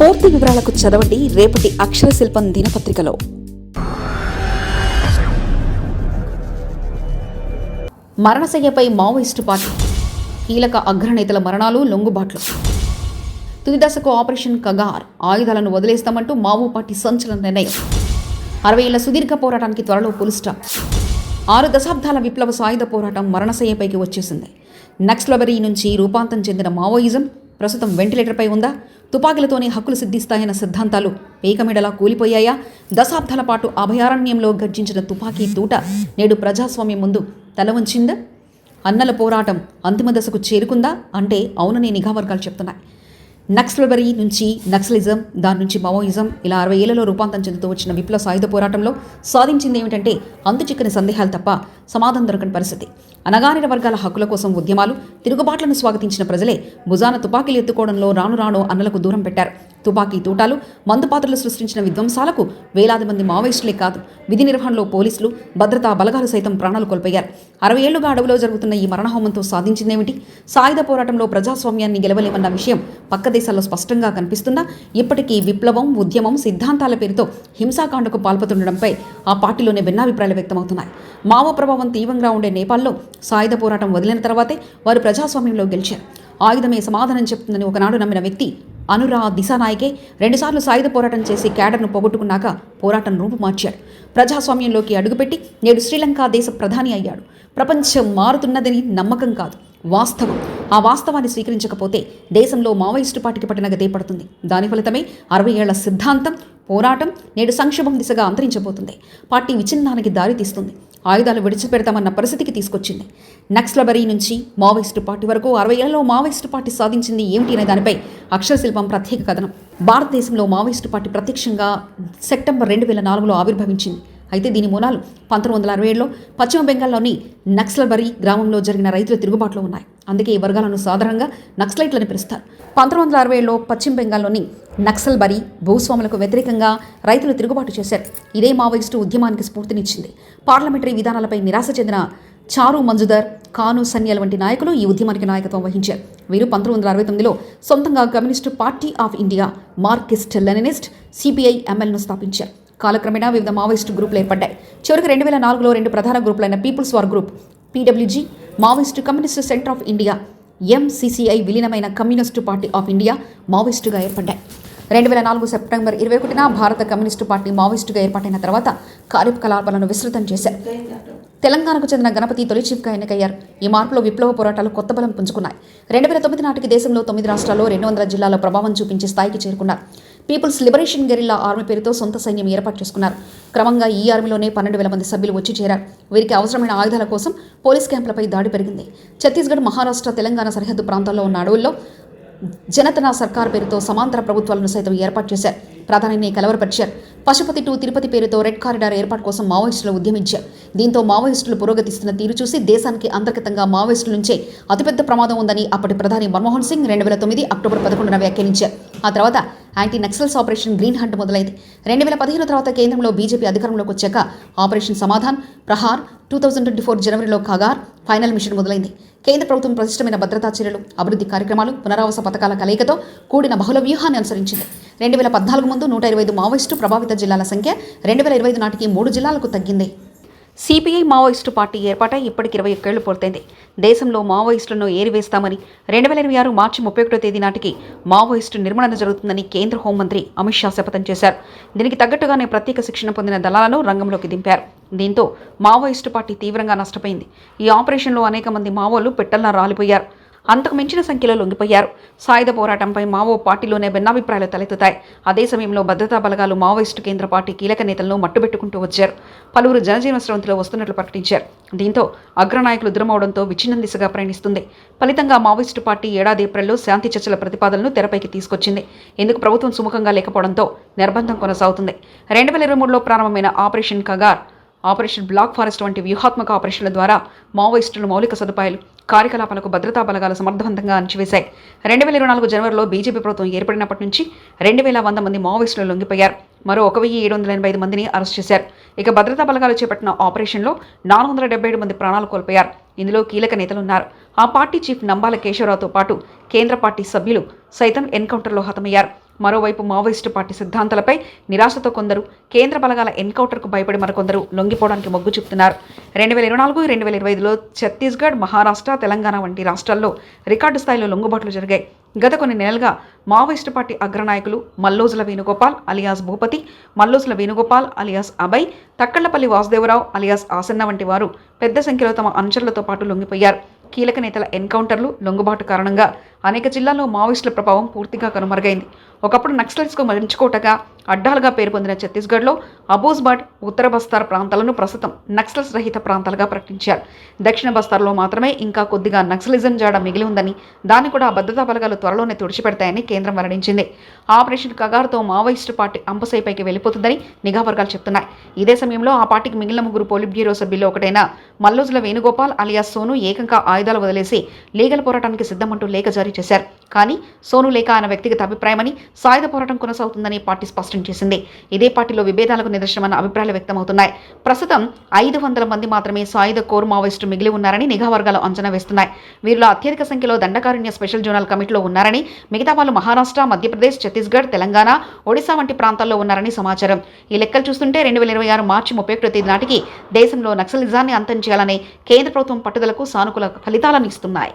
పూర్తి వివరాలకు చదవండి రేపటి అక్షర శిల్పం దినపత్రికలో. మరణశయ్యపై మావోయిస్టు పార్టీ. కీలక అగ్రనేతల మరణాలు లొంగుబాట్లు. తుదిదశకు ఆపరేషన్ కగార్ ఆయుధాలను వదిలేస్తామంటూ మావో పార్టీ సంచలన నిర్ణయం. అరవై ఏళ్ళ సుదీర్ఘ పోరాటానికి త్వరలో పులుస్టాప్ ఆరు దశాబ్దాల విప్లవ సాయుధ పోరాటం మరణశయ్యపైకి వచ్చేసింది. నక్స్లబరీ నుంచి రూపాంతం చెందిన మావోయిజం ప్రస్తుతం వెంటిలేటర్పై ఉందా? తుపాకులతోనే హక్కులు సిద్ధిస్తాయన్న సిద్ధాంతాలు పేకమిడలా కూలిపోయాయా? దశాబ్దాల పాటు అభయారణ్యంలో గర్జించిన తుపాకీ తూట నేడు ప్రజాస్వామ్యం ముందు తల వంచిందా? అన్నల పోరాటం అంతిమ దశకు చేరుకుందా? అంటే అవునని నిఘా వర్గాలు చెప్తున్నాయి. నక్సల్బరీ నుంచి నక్సలిజం దాని నుంచి మావోయిజం ఇలా అరవై ఏళ్ళలో రూపాంతరం చెందుతూ వచ్చిన విప్లవ సాయుధ పోరాటంలో సాధించింది ఏమిటంటే అంతు చిక్కని సందేహాలు తప్ప సమాధానం దొరకని పరిస్థితి. అనగానిన వర్గాల హక్కుల కోసం ఉద్యమాలు తిరుగుబాట్లను స్వాగతించిన ప్రజలే భుజాన తుపాకీలు ఎత్తుకోవడంలో రాను రాను అన్నలకు దూరం పెట్టారు. తుపాకీ తూటాలు మందుపాత్రలు సృష్టించిన విధ్వంసాలకు వేలాది మంది మావోయిస్టులే కాదు విధి నిర్వహణలో పోలీసులు భద్రతా బలగాలు సైతం ప్రాణాలు కోల్పోయారు. అరవై ఏళ్ళుగా అడవిలో జరుగుతున్న ఈ మరణహోమంతో సాధించిందేమిటి? సాయుధ పోరాటంలో ప్రజాస్వామ్యాన్ని గెలవలేమన్న విషయం పక్క దేశాల్లో స్పష్టంగా కనిపిస్తున్నా ఇప్పటికీ విప్లవం ఉద్యమం సిద్ధాంతాల పేరుతో హింసాకాండకు పాల్పతుండడంపై ఆ పార్టీలోనే భిన్నాభిప్రాయాలు వ్యక్తమవుతున్నాయి. మావో ప్రభావం తీవ్రంగా ఉండే నేపాల్లో సాయుధ పోరాటం వదిలిన తర్వాతే వారు ప్రజాస్వామ్యంలో గెలిచారు. ఆయుధమే సమాధానం చెప్తుందని ఒకనాడు నమ్మిన వ్యక్తి అనురా దిశానాయకే రెండుసార్లు సాయుధ పోరాటం చేసి క్యాడర్ను పోగొట్టుకున్నాక పోరాటం రూపు మార్చాడు. ప్రజాస్వామ్యంలోకి అడుగుపెట్టి నేడు శ్రీలంక దేశ ప్రధాని అయ్యాడు. ప్రపంచం మారుతున్నదని నమ్మకం కాదు వాస్తవం. ఆ వాస్తవాన్ని స్వీకరించకపోతే దేశంలో మావోయిస్టు పార్టీకి పట్టిన గతే పడుతుంది దాని ఫలితమే అరవై ఏళ్ళ సిద్ధాంతం పోరాటం నేడు సంక్షోభం దిశగా అంతరించబోతుంది. పార్టీ విచ్ఛిన్నానికి దారి తీస్తుంది. ఆయుధాలు విడిచిపెడతామన్న పరిస్థితికి తీసుకొచ్చింది. నక్సలబరీ నుంచి మావోయిస్టు పార్టీ వరకు అరవై ఏళ్ళలో మావోయిస్టు పార్టీ సాధించింది ఏమిటి అనే దానిపై అక్షరశిల్పం ప్రత్యేక కథనం. భారతదేశంలో మావోయిస్టు పార్టీ ప్రత్యక్షంగా సెప్టెంబర్ రెండు వేల నాలుగులో ఆవిర్భవించింది. అయితే దీని మూలాలు పంతొమ్మిది వందల అరవై ఏడులో పశ్చిమ బెంగాల్లోని నక్సల్బరీ గ్రామంలో జరిగిన రైతుల తిరుగుబాటులో ఉన్నాయి. అందుకే ఈ వర్గాలను సాధారణంగా నక్సలైట్లని పిలుస్తారు. పంతొమ్మిది వందల అరవై ఏడులో పశ్చిమ బెంగాల్లోని నక్సల్బరీ భూస్వాములకు వ్యతిరేకంగా రైతులు తిరుగుబాటు చేశారు. ఇదే మావోయిస్టు ఉద్యమానికి స్ఫూర్తినిచ్చింది. పార్లమెంటరీ విధానాలపై నిరాశ చెందిన చారు మంజుదర్ కాను సన్యాల్ వంటి నాయకులు ఈ ఉద్యమానికి నాయకత్వం వహించారు. వీరు పంతొమ్మిది వందల అరవై తొమ్మిదిలో సొంతంగా communist party of India Marxist Leninist CPI ఎంఎల్ను స్థాపించారు. కాలక్రమేణా వివిధ మావోయిస్టు గ్రూపులు ఏర్పడ్డాయి. చివరికి రెండు వేల నాలుగులో రెండు ప్రధాన గ్రూపులైన people's war group PWG Maoist communist centre of India MCCI విలీనమైన communist party of India మావోయిస్టుగా ఏర్పడ్డాయి. రెండు వేల నాలుగు సెప్టెంబర్ ఇరవై ఒకటిన భారత కమ్యూనిస్టు పార్టీ మావోయిస్టుగా ఏర్పాటైన తర్వాత కార్యకలాపాలను విస్తృతం చేశారు. తెలంగాణకు చెందిన గణపతి తొలి చీఫ్గా ఎన్నికయ్యారు. ఈ మార్పులో విప్లవ పోరాటాలు కొత్త బలం పుంజుకున్నాయి. రెండు వేల తొమ్మిది నాటికి దేశంలో తొమ్మిది రాష్ట్రాల్లో రెండు వందల జిల్లాల్లో ప్రభావం చూపించే స్థాయికి చేరుకున్నారు. పీపుల్స్ లిబరేషన్ గెరిల్లా ఆర్మీ పేరుతో సొంత సైన్యం ఏర్పాటు చేసుకున్నారు. క్రమంగా ఈ ఆర్మీలోనే పన్నెండు వేల మంది సభ్యులు వచ్చి చేరారు. వీరికి అవసరమైన ఆయుధాల కోసం పోలీస్ క్యాంపులపై దాడి పెరిగింది. ఛత్తీస్గఢ్ మహారాష్ట్ర తెలంగాణ సరిహద్దు ప్రాంతాల్లో ఉన్న అడవుల్లో జనతన సర్కార్ పేరుతో సమాంతర ప్రభుత్వాలను సైతం ఏర్పాటు చేశారు. ప్రధానిని కలవరపరిచారు. పశుపతి టు తిరుపతి పేరుతో రెడ్ కారిడార్ ఏర్పాటు కోసం మావోయిస్టులు ఉద్యమించారు. దీంతో మావోయిస్టులు పురోగతిస్తున్న తీరు చూసి దేశానికి అంతర్గతంగా మావోయిస్టుల నుంచే అతిపెద్ద ప్రమాదం ఉందని అప్పటి ప్రధాని మన్మోహన్ సింగ్ రెండు వేల తొమ్మిది అక్టోబర్ పదకొండున వ్యాఖ్యానించారు. ఆ తర్వాత anti Naxals operation green hunt మొదలైంది. రెండు వేల పదిహేను తర్వాత కేంద్రంలో బీజేపీ అధికారంలోకి వచ్చాక operation Samadhan Prahar two thousand twenty four జనవరిలో ఖగార్ ఫైనల్ మిషన్ మొదలైంది. కేంద్ర ప్రభుత్వం ప్రతిష్టమైన భద్రతా చర్యలు అభివృద్ధి కార్యక్రమాలు పునరావాస పథకాల కలయికతో కూడిన బహుళ వ్యూహాన్ని అనుసరించింది. రెండు వేల పద్నాలుగు ముందు నూట ఇరవై ఐదు మావోయిస్టు ప్రభావిత జిల్లాల సంఖ్య రెండు వేల ఇరవై ఐదు నాటికి మూడు జిల్లాలకు తగ్గింది. సిపిఐ మావోయిస్టు పార్టీ ఏర్పాటై ఇప్పటికి ఇరవై ఒక్కేళ్ళు పూర్తయింది. దేశంలో మావోయిస్టులను ఏరివేస్తామని రెండు వేల ఇరవై ఆరు మార్చి ముప్పై ఒకటో తేదీ నాటికి మావోయిస్టు నిర్మూలన జరుగుతుందని కేంద్ర హోంమంత్రి అమిత్ షా శపథం చేశారు. దీనికి తగ్గట్టుగానే ప్రత్యేక శిక్షణ పొందిన దళాలను రంగంలోకి దింపారు. దీంతో మావోయిస్టు పార్టీ తీవ్రంగా నష్టపోయింది. ఈ ఆపరేషన్లో అనేక మంది మావోలు పెట్టల్లా రాలిపోయారు. అంతకు మించిన సంఖ్యలో లొంగిపోయారు. సాయుధ పోరాటంపై మావో పార్టీలోనే భిన్నాభిప్రాయాలు తలెత్తుతాయి. అదే సమయంలో భద్రతా బలగాలు మావోయిస్టు కేంద్ర పార్టీ కీలక నేతలను మట్టుబెట్టుకుంటూ వచ్చారు. పలువురు జనజీవన స్రవంతిలో వస్తున్నట్లు ప్రకటించారు. దీంతో అగ్రనాయకులు దూరమవడంతో విచ్ఛిన్నం దిశగా ప్రయాణిస్తుంది. ఫలితంగా మావోయిస్టు పార్టీ ఏడాది ఏప్రిల్లో శాంతి చర్చల ప్రతిపాదనలు తెరపైకి తీసుకొచ్చింది. ఎందుకు ప్రభుత్వం సుముఖంగా లేకపోవడంతో నిర్బంధం కొనసాగుతుంది. రెండు వేల ఇరవై మూడులో ప్రారంభమైన operation Kagar operation black forest వంటి వ్యూహాత్మక ఆపరేషన్ల ద్వారా మావోయిస్టుల మౌలిక సదుపాయాలు కార్యకలాపాలకు భద్రతా బలగాలు సమర్థవంతంగా అణచివేశాయి. రెండు వేల ఇరవై నాలుగు జనవరిలో బీజేపీ ప్రభుత్వం ఏర్పడినప్పటి నుంచి రెండు వేల వంద మంది మావోయిస్టులు లొంగిపోయారు. మరో ఒక వెయ్యి ఏడు వందల ఎనభై ఐదు మందిని అరెస్ట్ చేశారు. ఇక భద్రతా బలగాలు చేపట్టిన ఆపరేషన్లో నాలుగు వందల డెబ్బై ఏడు మంది ప్రాణాలు కోల్పోయారు. ఇందులో కీలక నేతలున్నారు. ఆ పార్టీ చీఫ్ నంబాల కేశవరావుతో పాటు కేంద్ర పార్టీ సభ్యులు సైతం ఎన్కౌంటర్లో హతమయ్యారు. మరోవైపు మావోయిస్టు పార్టీ సిద్ధాంతాలపై నిరాశతో కొందరు కేంద్ర బలగాల ఎన్కౌంటర్కు భయపడి మరికొందరు లొంగిపోవడానికి మొగ్గు చూపుతున్నారు. రెండు వేల ఇరవై నాలుగు రెండు వేల ఇరవై ఐదులో ఛత్తీస్గఢ్ మహారాష్ట్ర తెలంగాణ వంటి రాష్ట్రాల్లో రికార్డు స్థాయిలో లొంగుబాట్లు జరిగాయి. గత కొన్ని నెలలుగా Maoist party అగ్రనాయకులు Mallojula Venugopal alias Bhupathi Mallojula Venugopal alias Abhay Takkallapalli Vasudevarao alias Asanna వంటి వారు పెద్ద సంఖ్యలో తమ అనుచరులతో పాటు లొంగిపోయారు. కీలక నేతల ఎన్కౌంటర్లు లొంగుబాటు కారణంగా అనేక జిల్లాల్లో మావోయిస్టుల ప్రభావం పూర్తిగా కనుమరుగైంది. ఒకప్పుడు నక్సలైట్స్కు మరించుకోటగా అడ్డాలుగా పేరు పొందిన ఛత్తీస్గఢ్లో అబూజ్బాడ్ ఉత్తర బస్తార్ ప్రాంతాలను ప్రస్తుతం నక్సల్స్ రహిత ప్రాంతాలుగా ప్రకటించారు. దక్షిణ బస్తార్లో మాత్రమే ఇంకా కొద్దిగా నక్సలిజం జాడ మిగిలి ఉందని దాన్ని కూడా భద్రతా బలగాలు త్వరలోనే తుడిచిపెడతాయని కేంద్రం వెల్లడించింది. ఆపరేషన్ కగారుతో మావోయిస్టు పార్టీ అంపసైపైకి వెళ్ళిపోతుందని నిఘా వర్గాలు చెప్తున్నాయి. ఇదే సమయంలో ఆ పార్టీకి మిగిలిన ముగ్గురు పోలిట్ బ్యూరో సభ్యుల్లో ఒకటైన మల్లోజుల వేణుగోపాల్ అలియాస్ సోను ఏకంగా ఆయుధాలు వదిలేసి లీగల్ పోరాటానికి సిద్ధమంటూ లేఖ జారీ చేశారు. కానీ సోను లేఖ ఆయన వ్యక్తిగత అభిప్రాయమని సాయుధ పోరాటం కొనసాగుతుందని పార్టీ స్పష్టం చేసింది. ఇదే పార్టీలో విభేదాలకు నిదర్శనమన్న అభిప్రాయాలు వ్యక్తమవుతున్నాయి. ప్రస్తుతం ఐదు వందల మంది మాత్రమే సాయుధ కోర్ మావోయిస్టు మిగిలి ఉన్నారని నిఘా వర్గాలు అంచనా వేస్తున్నాయి. వీరిలో అత్యధిక సంఖ్యలో దండకారణ్య స్పెషల్ జోనల్ కమిటీలో ఉన్నారని మిగతా వాళ్ళు మహారాష్ట్ర మధ్యప్రదేశ్ ఛత్తీస్గఢ్ తెలంగాణ ఒడిశా వంటి ప్రాంతాల్లో ఉన్నారని సమాచారం. ఈ లెక్కలు చూస్తుంటే రెండు వేల ఇరవై ఆరు మార్చి ముప్పై ఒకటో తేదీ నాటికి దేశంలో నక్సలిజాన్ని అంతం చేయాలనే కేంద్ర ప్రభుత్వం పట్టుదలకు సానుకూల ఫలితాలను ఇస్తున్నాయి.